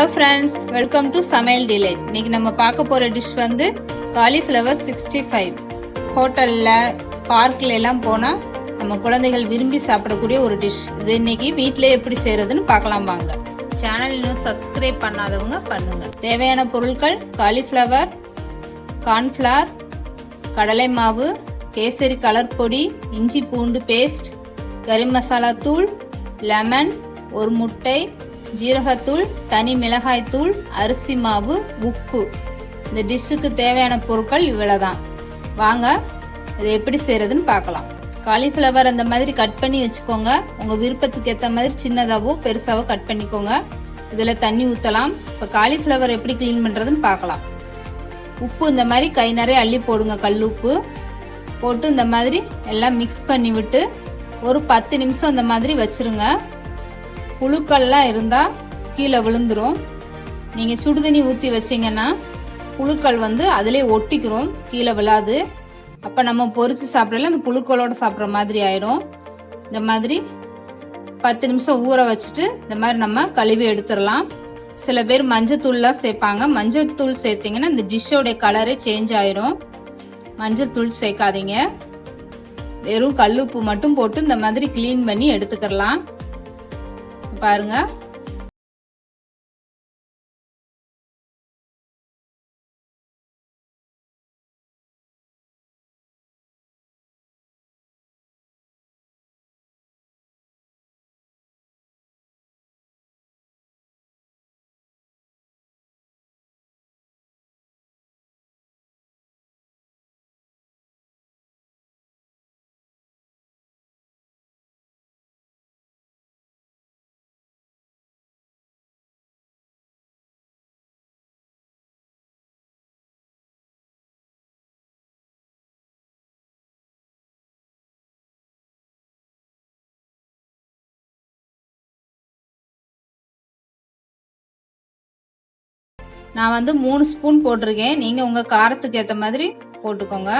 Hello friends welcome to Samayal delight இன்னைக்கு நம்ம பார்க்க போகிற டிஷ் வந்து காலிஃப்ளவர் சிக்ஸ்டி ஃபைவ் ஹோட்டலில் பார்க்கில் எல்லாம் போனால் நம்ம குழந்தைகள் விரும்பி சாப்பிடக்கூடிய ஒரு டிஷ் இது இன்னைக்கு வீட்டிலே எப்படி செய்கிறதுன்னு பார்க்கலாம் வாங்க. சேனல் இன்னும் சப்ஸ்கிரைப் பண்ணாதவங்க பண்ணுங்க. தேவையான பொருட்கள் காலிஃப்ளவர் கார்ன்ஃப்ளவர் கடலை மாவு கேசரி கலர் பொடி இஞ்சி பூண்டு பேஸ்ட் கறி மசாலா தூள் லெமன் ஒரு முட்டை ஜீரகத்தூள் தனி மிளகாய்த்தூள் அரிசி மாவு உப்பு. இந்த டிஷ்ஷுக்கு தேவையான பொருட்கள் இவ்வளோதான் வாங்க இதை எப்படி செய்கிறதுன்னு பார்க்கலாம். காலிஃப்ளவர் அந்த மாதிரி கட் பண்ணி வச்சுக்கோங்க. உங்கள் விருப்பத்துக்கு ஏற்ற மாதிரி சின்னதாகவோ பெருசாகவோ கட் பண்ணிக்கோங்க. இதில் தண்ணி ஊற்றலாம் இப்போ காலிஃப்ளவர் எப்படி க்ளீன் பண்ணுறதுன்னு பார்க்கலாம். உப்பு இந்த மாதிரி கை நிறைய அள்ளி போடுங்க கல் உப்பு. போட்டு இந்த மாதிரி எல்லாம் மிக்ஸ் பண்ணி விட்டு ஒரு பத்து நிமிஷம் இந்த மாதிரி வச்சுருங்க. புழுக்கள்லாம் இருந்தால் கீழே விழுந்துடும் நீங்கள் சுடுதண்ணி ஊற்றி வச்சிங்கன்னா புழுக்கள் வந்து அதிலே ஒட்டிக்கிறோம் கீழே விழாது. அப்போ நம்ம பொறிச்சு சாப்பிடல அந்த புழுக்களோட சாப்பிட்ற மாதிரி ஆயிடும். இந்த மாதிரி பத்து நிமிஷம் ஊற வச்சுட்டு இந்த மாதிரி நம்ம கழுவி எடுத்துடலாம். சில பேர் மஞ்சத்தூள்லாம் சேர்ப்பாங்க. மஞ்சத்தூள் சேர்த்திங்கன்னா இந்த டிஷ்ஷோடைய கலரே சேஞ்ச் ஆயிடும். மஞ்சத்தூள் சேர்க்காதீங்க. வெறும் கல்லுப்பு மட்டும் போட்டு இந்த மாதிரி க்ளீன் பண்ணி எடுத்துக்கலாம் பாருங்கள் நான் வந்து மூணு ஸ்பூன் போட்டிருக்கேன். நீங்கள் உங்கள் காரத்துக்கு ஏற்ற மாதிரி போட்டுக்கோங்க.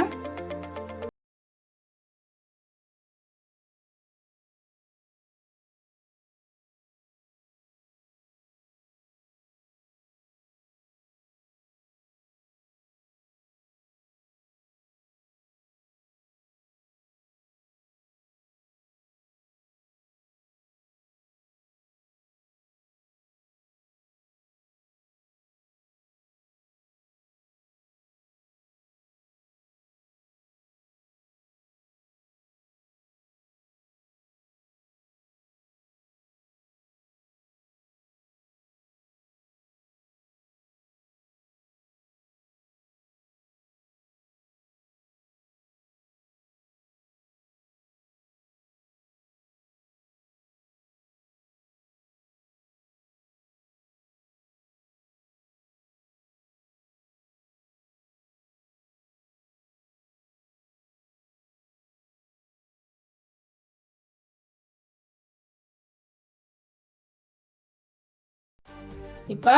இப்போ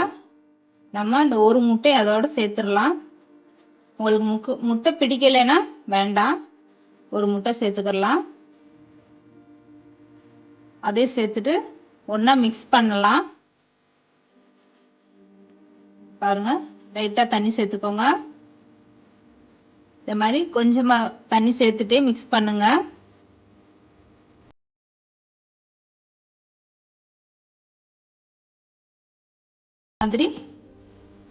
நம்ம அந்த ஒரு முட்டை அதோட சேர்த்துடலாம். உங்களுக்கு முக்கு முட்டை பிடிக்கலைன்னா வேண்டாம். ஒரு முட்டை சேர்த்துக்கலாம் அதே சேர்த்துட்டு ஒன்றா மிக்ஸ் பண்ணலாம். பாருங்க லைட்டாக தண்ணி சேர்த்துக்கோங்க. இந்த மாதிரி கொஞ்சமாக தண்ணி சேர்த்துட்டே மிக்ஸ் பண்ணுங்க. மாதிரி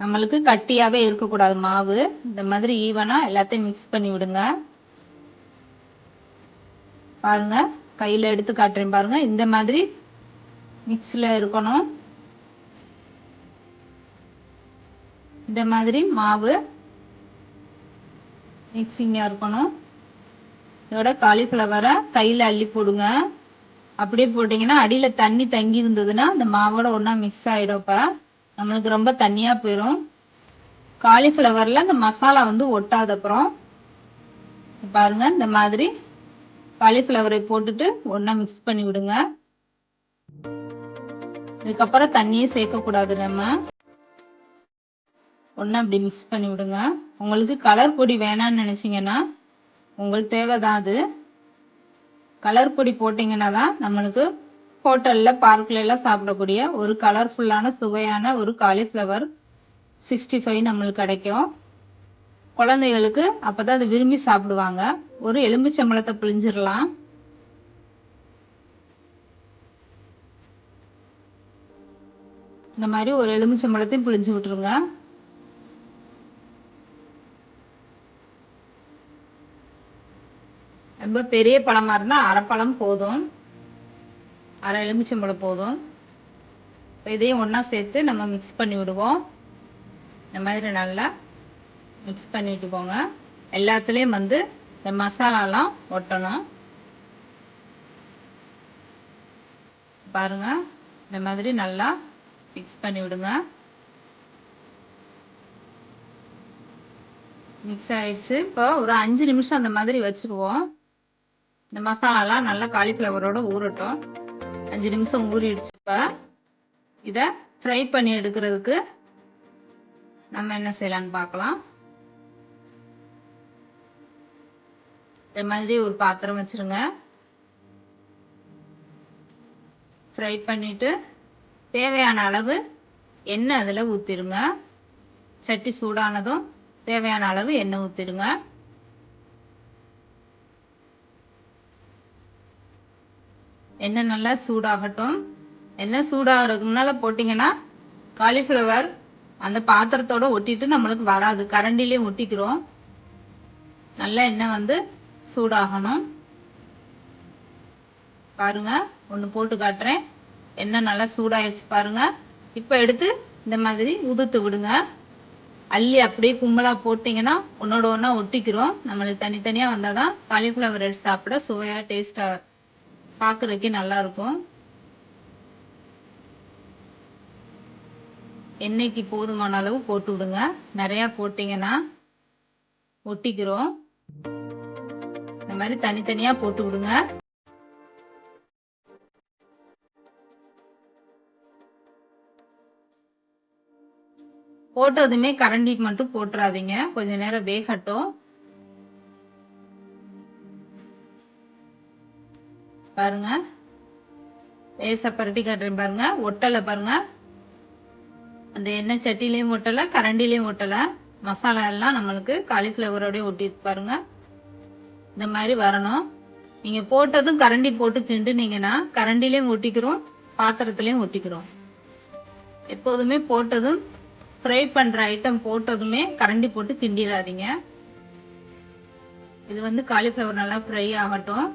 நம்மளுக்கு கட்டியாகவே இருக்கக்கூடாது. மாவு இந்த மாதிரி ஈவனாக எல்லாத்தையும் மிக்ஸ் பண்ணி விடுங்க. பாருங்க கையில் எடுத்து காட்டுறேன் பாருங்க. இந்த மாதிரி மிக்ஸில் இருக்கணும். இந்த மாதிரி மாவு மிக்சிங்காக இருக்கணும். இதோட காலிஃப்ளவரை கையில் அள்ளி போடுங்க. அப்படியே போட்டிங்கன்னா அடியில் தண்ணி தங்கி இருந்ததுன்னா அந்த மாவோட ஒன்றா மிக்ஸ் ஆகிடும்ப்பா இப்போ நம்மளுக்கு ரொம்ப தண்ணியாக போயிடும் காலிஃப்ளவரில் அந்த மசாலா வந்து ஒட்டாத அப்புறம் பாருங்க இந்த மாதிரி காலிஃப்ளவரை போட்டுட்டு ஒன்றா மிக்ஸ் பண்ணி விடுங்க. இதுக்கப்புறம் தண்ணியே சேர்க்கக்கூடாது நம்ம. ஒன்றா அப்படி மிக்ஸ் பண்ணி விடுங்க. உங்களுக்கு கலர் பொடி வேணான்னு நினச்சிங்கன்னா உங்களுக்கு தேவை தான் அது. கலர் பொடி போட்டிங்கன்னா தான் நம்மளுக்கு ஹோட்டலில் பார்க்கில் எல்லாம் சாப்பிடக்கூடிய ஒரு கலர்ஃபுல்லான சுவையான ஒரு காலிஃப்ளவர் சிக்ஸ்டி ஃபைவ் நம்மளுக்கு கிடைக்கும். குழந்தைகளுக்கு அப்போ தான் அதை விரும்பி சாப்பிடுவாங்க. ஒரு எலுமிச்சம்பழத்தை பிழிஞ்சிடலாம். இந்த மாதிரி ஒரு எலுமிச்சம்பழத்தையும் பிழிஞ்சு விட்டுருங்க. ரொம்ப பெரிய பழமாக இருந்தால் அரை பழம் போதும். அரை எலுமிச்சம்பழம் போதும். இதையும் ஒன்றா சேர்த்து நம்ம மிக்ஸ் பண்ணி விடுவோம். இந்த மாதிரி நல்லா மிக்ஸ் பண்ணி விட்டுக்கோங்க எல்லாத்துலேயும் வந்து இந்த மசாலாலாம் ஒட்டணும். பாருங்கள் இந்த மாதிரி நல்லா மிக்ஸ் பண்ணி விடுங்க. மிக்ஸ் ஆயிடுச்சு. இப்போ ஒரு அஞ்சு நிமிஷம் அந்த மாதிரி வச்சுருவோம். இந்த மசாலாலாம் நல்லா காலிஃப்ளவரோட ஊறட்டும். அஞ்சு நிமிஷம் ஊறிடுச்சு இப்போ இதை ஃப்ரை பண்ணி எடுக்கிறதுக்கு நம்ம என்ன செய்யலான்னு பார்க்கலாம் இந்த மாதிரி ஒரு பாத்திரம் வச்சுருங்க. ஃப்ரை பண்ணிவிட்டு தேவையான அளவு எண்ணெய் அதில் ஊற்றிடுங்க சட்டி சூடானதும் தேவையான அளவு எண்ணெய் ஊற்றிடுங்க எண்ணெய் நல்லா சூடாகட்டும். எண்ணெய் சூடாகிறதுக்கு முன்னால் போட்டிங்கன்னா காலிஃப்ளவர் அந்த பாத்திரத்தோட ஒட்டிட்டு நம்மளுக்கு வராது. கரண்டிலையும் ஒட்டிக்கிறோம். நல்லா எண்ணெய் வந்து சூடாகணும். பாருங்க ஒன்று போட்டு காட்டுறேன். எண்ணெய் நல்லா சூடாயிடுச்சு பாருங்க. இப்போ எடுத்து இந்த மாதிரி உதுத்து விடுங்க. அள்ளி அப்படியே கும்பலாக போட்டிங்கன்னா ஒன்றோட ஒன்றா ஒட்டிக்கிறோம். நம்மளுக்கு தனித்தனியாக வந்தால் தான் காலிஃப்ளவர் எடுத்து சாப்பிட சுவையாக டேஸ்ட்டாக பார்க்குறதுக்கே நல்லாயிருக்கும் எண்ணெய்க்கு போதுமான அளவு போட்டு விடுங்க. நிறையா போட்டிங்கன்னா ஒட்டிக்கிறோம். இந்த மாதிரி தனித்தனியாக போட்டு விடுங்க. போட்டதுமே கரண்டி மட்டும் போட்டுறாதீங்க. கொஞ்ச நேரம் வேகட்டும். பாருங்க. லேசா பரட்டி காட்டுறேன் பாருங்க. ஒட்டலை பாருங்க. அந்த எண்ணெய் சட்டிலையும் ஒட்டலை கரண்டிலையும் ஒட்டலை. மசாலா எல்லாம் நம்மளுக்கு காலிஃப்ளவரோடய ஒட்டி பாருங்க. இந்த மாதிரி வரணும். நீங்கள் போட்டதும் கரண்டி போட்டு திண்டுனீங்கன்னா கரண்டிலையும் ஒட்டிக்கிறோம் பாத்திரத்துலையும் ஒட்டிக்கிறோம். எப்போதுமே போட்டதும் ஃப்ரை பண்ணுற ஐட்டம் போட்டதுமே கரண்டி போட்டு கிண்டிடாதீங்க இது வந்து காலிஃப்ளவர் நல்லா ஃப்ரை ஆகட்டும்.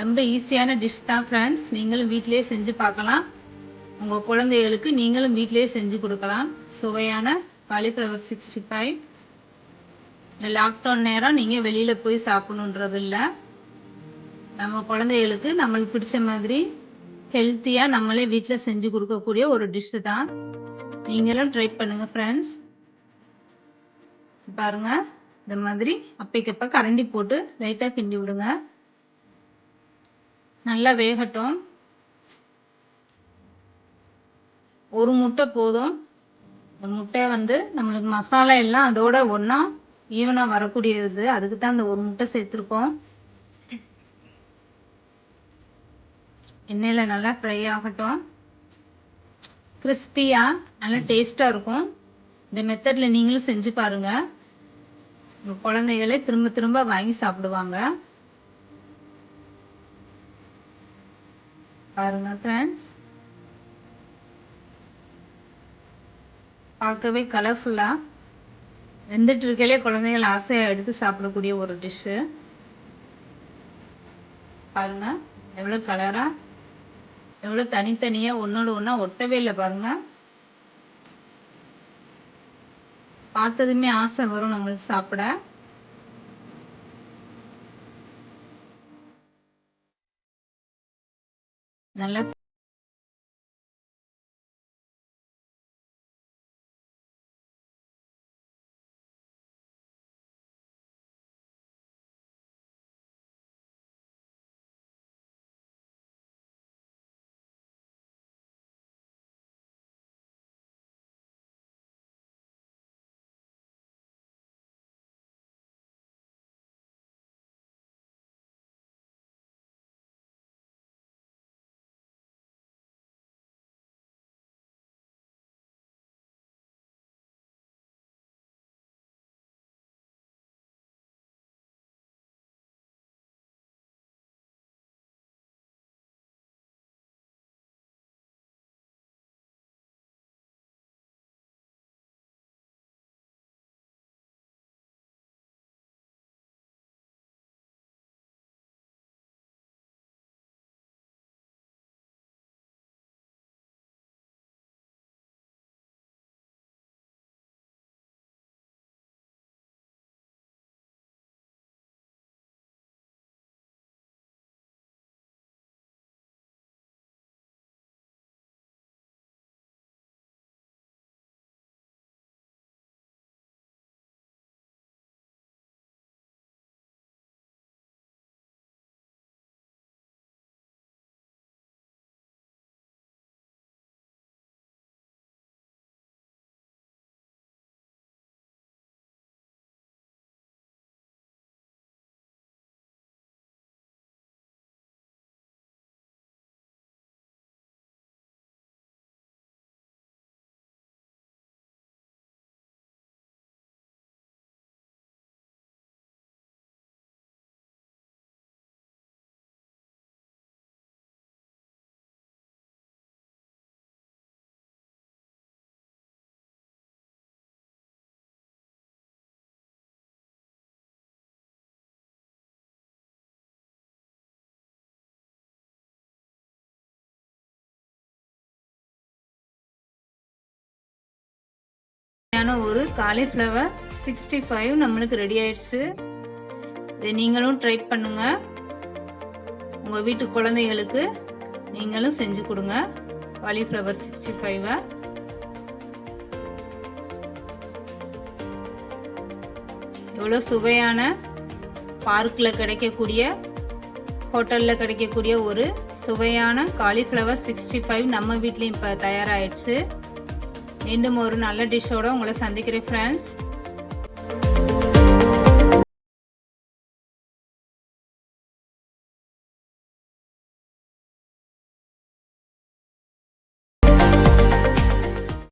ரொம்ப ஈஸியான டிஷ் தான் ஃப்ரெண்ட்ஸ் நீங்களும் வீட்டிலேயே செஞ்சு பார்க்கலாம். உங்கள் குழந்தைகளுக்கு நீங்களும் வீட்டிலேயே செஞ்சு கொடுக்கலாம். சுவையான காலிஃப்ளவர் சிக்ஸ்டி ஃபைவ் இந்த லாக்டவுன் நேரம் நீங்கள் வெளியில் போய் சாப்பிடணுன்றது இல்லை நம்ம குழந்தைகளுக்கு நம்மளுக்கு பிடிச்ச மாதிரி ஹெல்த்தியாக நம்மளே வீட்டில் செஞ்சு கொடுக்கக்கூடிய ஒரு டிஷ்ஷு தான். நீங்களும் ட்ரை பண்ணுங்கள் ஃப்ரெண்ட்ஸ் பாருங்கள் இந்த மாதிரி அப்பைக்கப்போ கரண்டி போட்டு லைட்டாக கிண்டி விடுங்க. நல்லா வேகட்டும். ஒரு முட்டை போதும். இந்த முட்டை வந்து நம்மளுக்கு மசாலா எல்லாம் அதோட ஒன்றா ஈவனாக வரக்கூடியது. அதுக்கு தான் அந்த ஒரு முட்டை சேர்த்துருக்கோம். எண்ணெயில் நல்லா ஃப்ரை ஆகட்டும். கிறிஸ்பியாக நல்லா டேஸ்ட்டாக இருக்கும். இந்த மெத்தடில் நீங்களும் செஞ்சு பாருங்கள் உங்கள் குழந்தைகளே திரும்ப திரும்ப வாங்கி சாப்பிடுவாங்க. பாருங்க ஃப்ரெண்ட்ஸ் பார்க்கவே கலர்ஃபுல்லாக வெந்துட்டு இருக்கையிலே குழந்தைகள் ஆசையாக எடுத்து சாப்பிடக்கூடிய ஒரு டிஷ்ஷு பாருங்க எவ்வளோ கலராக எவ்வளோ தனித்தனியாக ஒன்றோட ஒன்றா ஒட்டவே இல்லை பாருங்க. பார்த்ததுமே ஆசை வரும் நம்மளுக்கு சாப்பிட. நல்லா சுவையான ஒரு காலிஃப்ளவர் சிக்ஸ்டி ஃபைவ் நம்மளுக்கு ரெடி ஆயிடுச்சு. இதை நீங்களும் ட்ரை பண்ணுங்க. உங்கள் வீட்டு குழந்தைகளுக்கு நீங்களும் செஞ்சு கொடுங்க. காலிஃப்ளவர் சிக்ஸ்டி ஃபைவை எவ்வளோ சுவையான பார்க்கில் கிடைக்கக்கூடிய ஹோட்டலில் கிடைக்கக்கூடிய ஒரு சுவையான காலிஃப்ளவர் சிக்ஸ்டி ஃபைவ் நம்ம வீட்லேயும் இப்போ தயாராகிடுச்சு இன்னும் ஒரு நல்ல டிஷ்ஷோட உங்களை சந்திக்கிறேன் ஃப்ரெண்ட்ஸ்